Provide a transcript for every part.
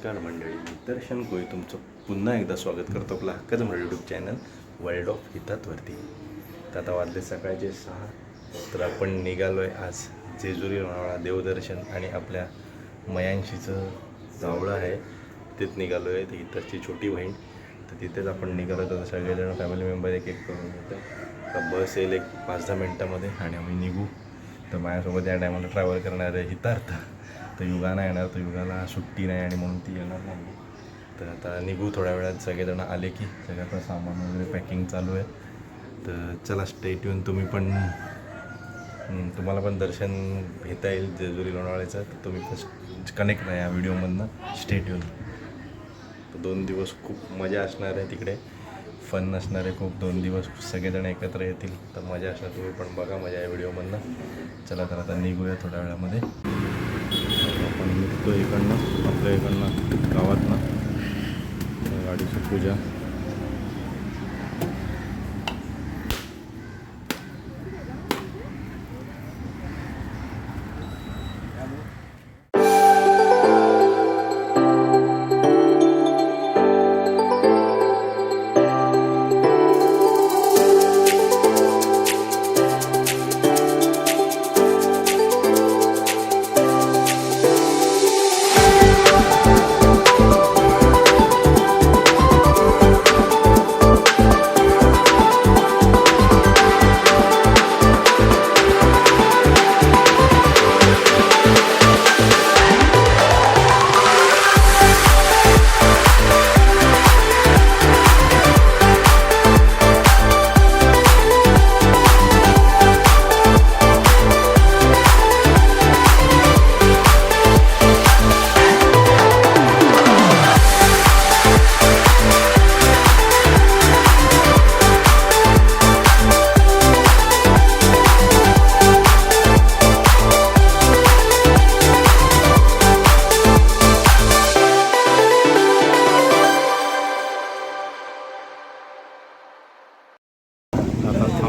नमस्कार मंडळी मी दर्शन कोळी तुमचं पुन्हा एकदा स्वागत करतो आपला हक्काचं माझं यूट्यूब चॅनल वर्ल्ड ऑफ हितातवरती तर आता वाजले सकाळचे सहा तर आपण निघालो आहे आज जेजुरी लोणावळा देवदर्शन आणि आपल्या मयांशीचं जावळं आहे. तिथेच निघालो आहे तर इतरची छोटी बहीण. तर तिथेच आपण निघालो तर सगळेजण फॅमिली मेंबर एक एक करून येतं तर बस येईल एक पाच दहा मिनटामध्ये आणि आम्ही निघू. तर माझ्यासोबत या टायमाला ट्रॅव्हल करणारे हितार्थ. तर युगाना येणार तर युगाला सुट्टी नाही आणि म्हणून ती येणार नाही. तर आता निघू थोड्या वेळात सगळेजण आले की सगळ्याचं सामान वगैरे पॅकिंग चालू आहे. तर चला स्टेट येऊन तुम्ही पण तुम्हाला पण दर्शन घेता येईल जेजुरी लोणावळ्याचं. तर तुम्ही पण कनेक्ट नाही या व्हिडिओमधनं स्टेट येऊन तर दोन दिवस खूप मजा असणार आहे तिकडे. फन असणार आहे खूप. दोन दिवस सगळेजण एकत्र येतील. तर मजा असणार. तुम्ही पण बघा मजा या व्हिडिओमधनं चला तर आता निघूया थोड्या वेळामध्ये. आपण निघतो इकडनं आपल्या इकडनं गावातनं. गाडीची पूजा.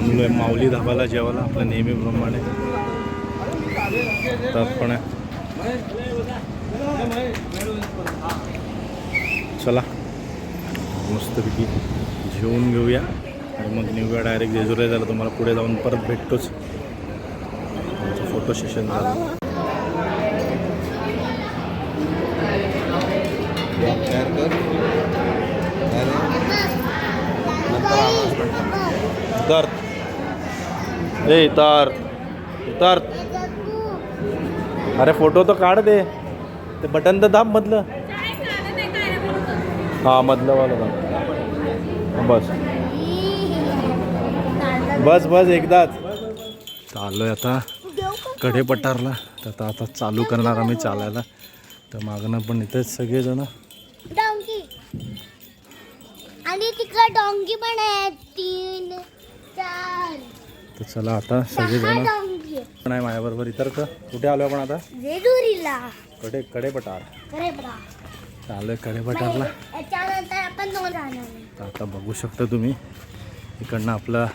थांबलो आहे माऊली धाबाला जेवायला आपल्या नेहमीप्रमाणे. तर आपण चला. मस्तपैकी जेवून घेऊया. आणि मग निघूया डायरेक्ट जेजुरीला झालं तुम्हाला पुढे जाऊन परत भेटतोच. आमचं फोटो सेशन झालं. इतार्थ ए इतार. इतार्थ अरे फोटो तर काढ दे. ते बटन तर दाब मधलं. हा मधलं वाला दाब. बस. बस बस एकदाच. चाललोय आता. कडे पटारला तर आता आता चालू करणार आम्ही चालायला. तर मागणं पण इथेच सगळेजण. डोंगी. आणि तिकडे डोंगी पण आहे तीन. तर चला आता सगळेजण. आहे माझ्याबरोबर इतर का कुठे आलो आपण आता? कडे कडे पटार चालू आहे. कडे पटारला आता बघू शकता तुम्ही इकडनं आपला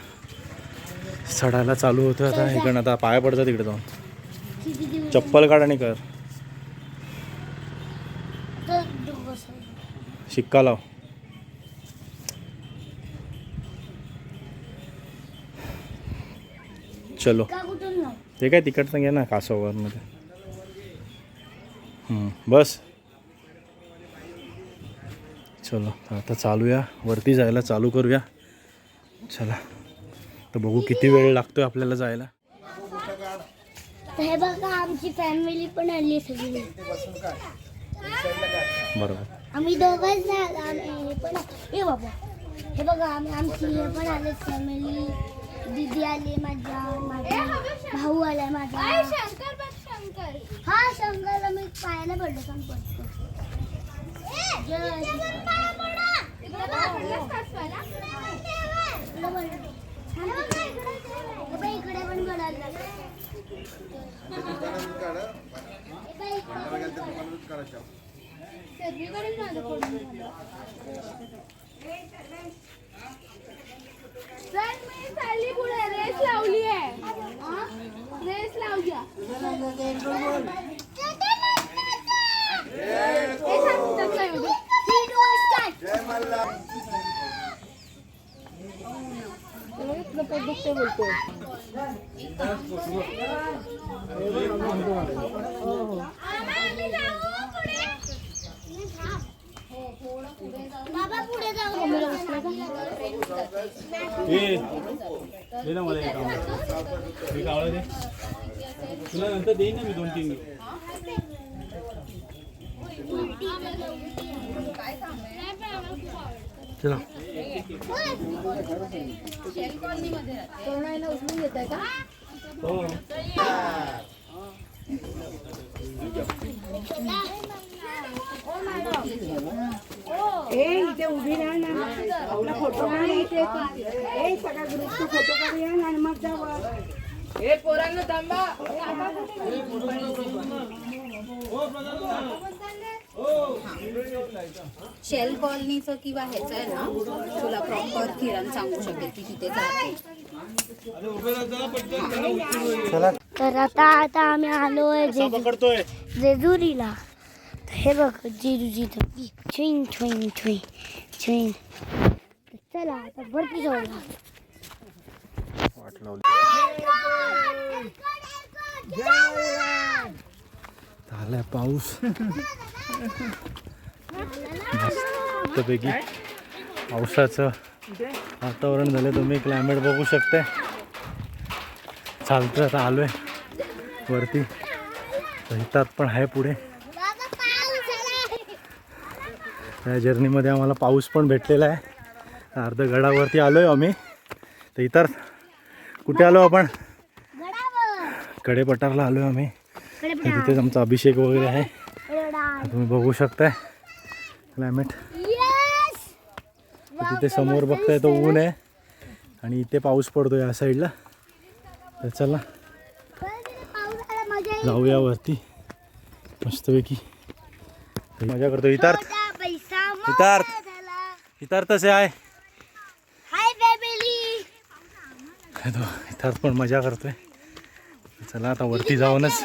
चढायला चालू होतं. आता इकडनं आता पाया पडतात तिकडे जाऊन. चप्पल काढ आणि कर. शिक्का लाव. चलो? ते काय तिकडचं घे ना कासोवरमध्ये बस. चलो आता चालूया. वरती जायला चालू करूया. चला. तर बघू किती वेळ लागतोय आपल्याला जायला. हे बघा आमची फॅमिली पण आली सगळी. बरोबर. आम्ही दोघंच आम्ही हे पण हे बाबा. हे बघा आम्ही आमची हे पण आले फॅमिली दीदी आली माझ्या माझा भाऊ आलाय माझा हा शंकरला मी पायाला पडलो जय इकडे. हे पण पडायला. रेस लावली आहे रेस लावूया बोलतो हो हो दे ना मला एक आवळं. एक दे. तुला नंतर देईन ना मी दोन तीन चला. उचलून घेत आहे का हो ए इथे उभी राहा ना. आपला फोटो काढ. इथे ए सगळा ग्रुपचा फोटो काढूया ना आणि मग जावं हे पोरांना थांबा. शेल कॉलनीचं किंवा ह्याचं आहे ना तुला प्रॉपर किरण सांगू शकेल की तिथे जाते तर आता आता आम्ही आलोय जे- पकडतोय जेजुरीला. तर हे बघ जेजुरीचं छोईन छोईन छोईन छोईन तर चला आता भरती जाऊया झालाय पाऊस. मस्तपैकी पावसाचं वातावरण झालं तुम्ही क्लायमेट बघू शकताय. चालतं आता आहे वरती. हितात पण आहे पुढे. त्या जर्नीमध्ये आम्हाला पाऊस पण भेटलेला आहे. अर्ध गडावरती आलोय आम्ही. तर इतर कुठे आलो आपण? कडे पठारला आलोय आम्ही. तर तिथेच आमचा अभिषेक वगैरे आहे. तुम्ही बघू शकताय. क्लायमेट तिथे समोर बघताय तो ऊन आहे. आणि इथे पाऊस पडतोय या साईडला. तर चला जाऊया वरती. मस्तपैकी. मजा करतो. इतार्थ पैसा इतार्थ इतार्थ तसे आहे हाय तो इतार्थ पण मजा करतोय. चला आता वरती जाऊनच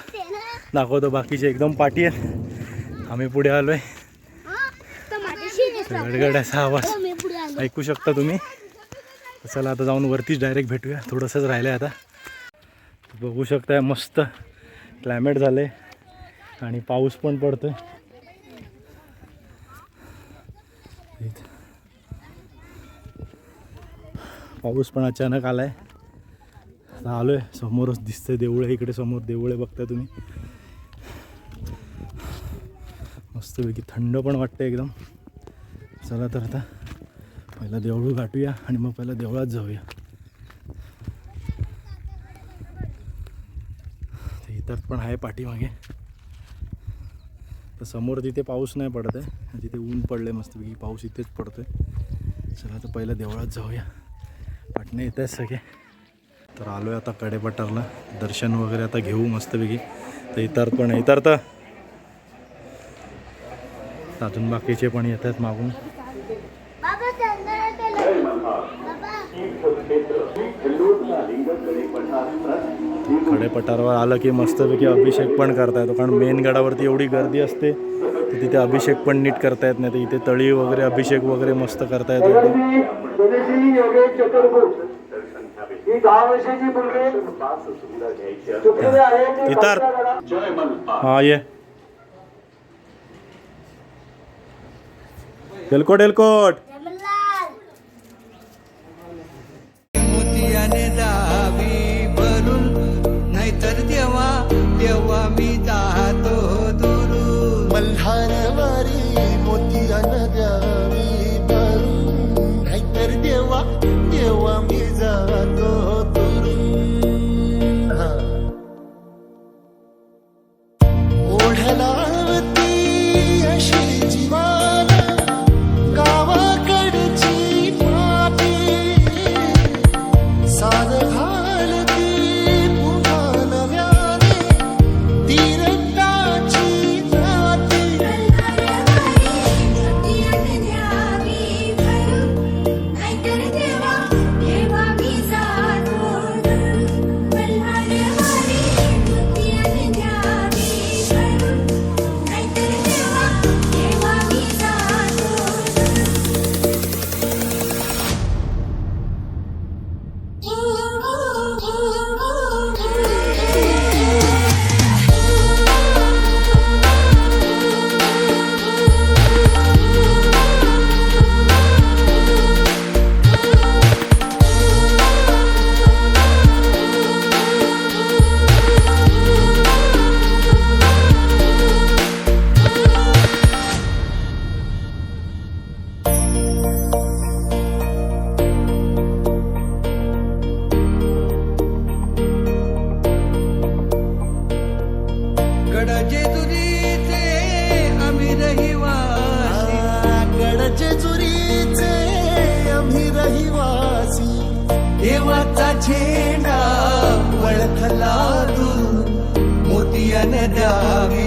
दाखवतो बाकीचे. एकदम पाठी आहेत. आम्ही पुढे आलोय. गडगड्याचा आवाज. ऐकू शकता तुम्ही? चला आता जाऊन वरतीच डायरेक्ट भेटूया. थोडंसंच राहिलं आहे आता. बघू शकताय मस्त. क्लायमेट झालं आहे आणि पाऊस पण पडतोय. इथं. पाऊस पण अचानक आला आहे आता आलो आहे समोरच दिसतंय देऊळ आहे. इकडे समोर देऊळ आहे बघताय तुम्ही. मस्तपैकी थंड पण वाटतं एकदम. चला तर आता पहिला देऊळ गाठूया आणि मग पहिला देवळात जाऊया. ते पण आहे पाठीमागे. तर समोर तिथे पाऊस नाही पडत आहे. तिथे ऊन पडले मस्तपैकी. पाऊस इथेच पडतोय. चला तर पहिला देवळात जाऊया. पाटणे येत आहेत सगळे. तर आलोय आता कडेपठारला. दर्शन वगैरे आता घेऊ मस्तपैकी. तर इतर पण आहे. इतर तर. अजून बाकीचे पण येत आहेत मागून. बाबा चंदन केलं बाबा. खडे पठारावर आलं की मस्तपैकी अभिषेक पण करता येतो कारण मेन गडावरती एवढी गर्दी असते तर तिथे अभिषेक पण नीट करता येत नाही. तर इथे तळी वगैरे अभिषेक वगैरे मस्त करता येतो. चतुर्भुज ही मुलगी इतर. हा ये. एलकोट एलकोट. झेंडा वळखला तू. मोतियाने द्यावी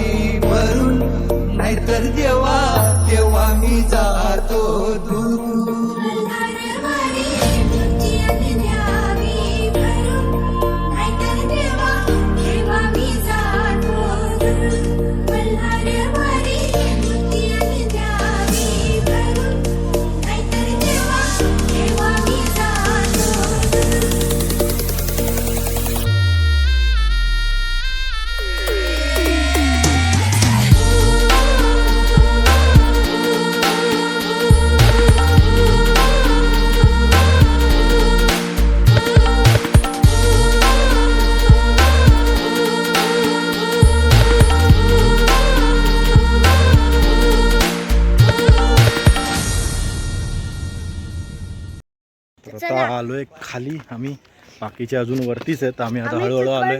तर आता आलोय खाली. आम्ही बाकीचे अजून वरतीच आहेत. आम्ही आता हळूहळू आलोय.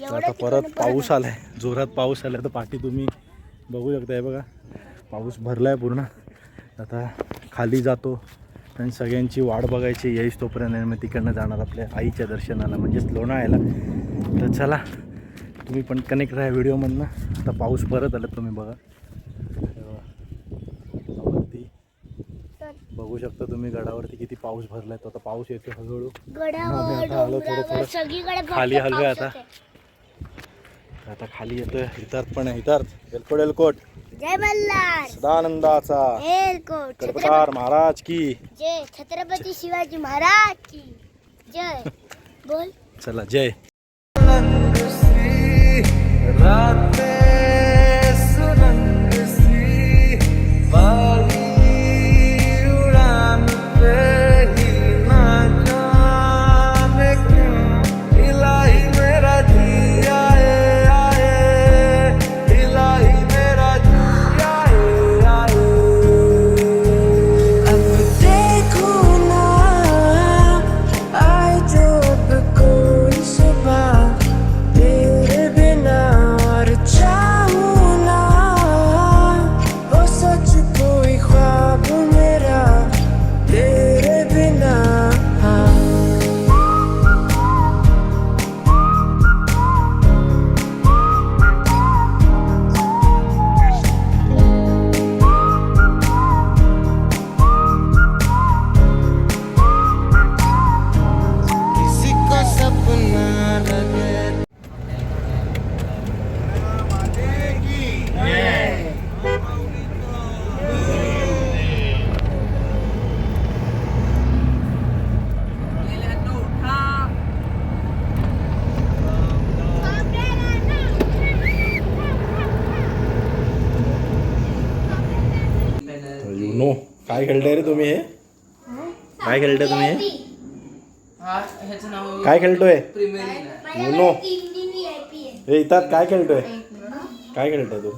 तर आता परत पाऊस आलाय. जोरात पाऊस आलाय. तर पाठी तुम्ही बघू शकता. हे बघा. पाऊस भरलाय पूर्ण. आता खाली जातो. आणि सगळ्यांची वाट बघायची. येईस तोपर्यंत आणि मग तिकडनं जाणार आपल्या आईच्या दर्शनाला म्हणजेच लोणाळ्याला तर चला. तुम्ही पण कनेक्ट राहा व्हिडिओमधनं आता पाऊस परत आला तुम्ही बघा हे बघा. वरती बघू शकता तुम्ही गडावरती किती पाऊस भरलाय. तो आता पाऊस येतो हळूहळू. आलो थोडं थोडं. खाली पाऊसच आता. आता खाली येतोय. हितार्थ पण आहे हितार्थ एलकोट एलकोट. जय मल्हार. सदानंदाचा. एलकोट गडपकार महाराज की. जय छत्रपती शिवाजी महाराज की. जय. बोल. चला जय. राते सुरंग सी काय खेळताय रे तुम्ही हे? काय खेळताय तुम्ही हे? काय खेळतोय? युनो हे इथं काय खेळतोय? काय खेळतोय तू?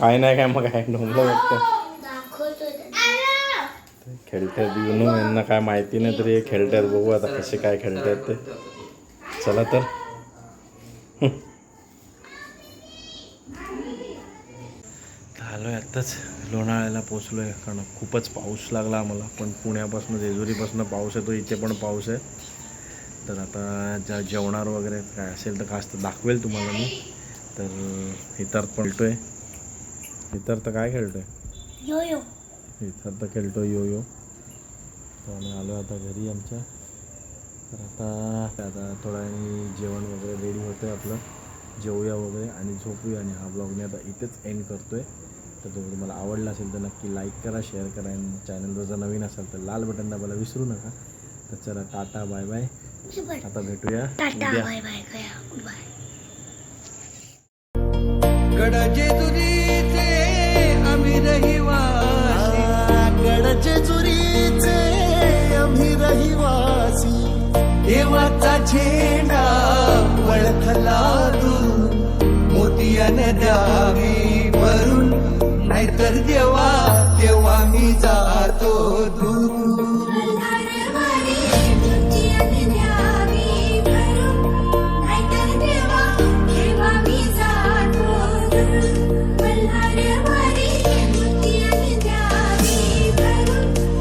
काय नाही काय मग काय ढोंगलं वाटतं खेळतायत युनो यांना काय माहिती नाही तरी हे खेळतायत बघू आता कसे काय खेळतायत ते. चला तर. आलो आहे आत्ताच. लोणावळ्याला पोचलो आहे कारण खूपच पाऊस लागला आम्हाला. पण पुण्यापासून जेजुरीपासून पाऊस येतो इथे पण पाऊस आहे. तर आता ज्या जेवणार वगैरे काय असेल तर खास तर दाखवेल तुम्हाला मी. तर इतर खेळतोय. इतर तर काय खेळतोय? यो यो इतर तर खेळतो यो यो तर आम्ही आलो आता घरी आमच्या. तर आता आता थोड्या वेळाने जेवण वगैरे रेडी होतं आहे आपलं. जेवूया वगैरे आणि झोपूया. आणि हा ब्लॉग मी आता इथेच एंड करतो आहे तर तो तुम्हाला आवडला असेल तर नक्की लाईक करा शेअर करा. आणि चॅनलवर जर नवीन असाल तर लाल बटन दाबायला विसरू नका. तर चला टाटा बाय बाय आता भेटूया टाटा उद्या. बाय बाय गया गुड बाय गडाचे तुझीचे आम्ही रहिवासी. गडचे चुरीचे आम्ही रहिवासी. देवाचा झेंडा वळखला तू मोतियाने द्यावी नाहीतर जेव्हा तेव्हा मी जात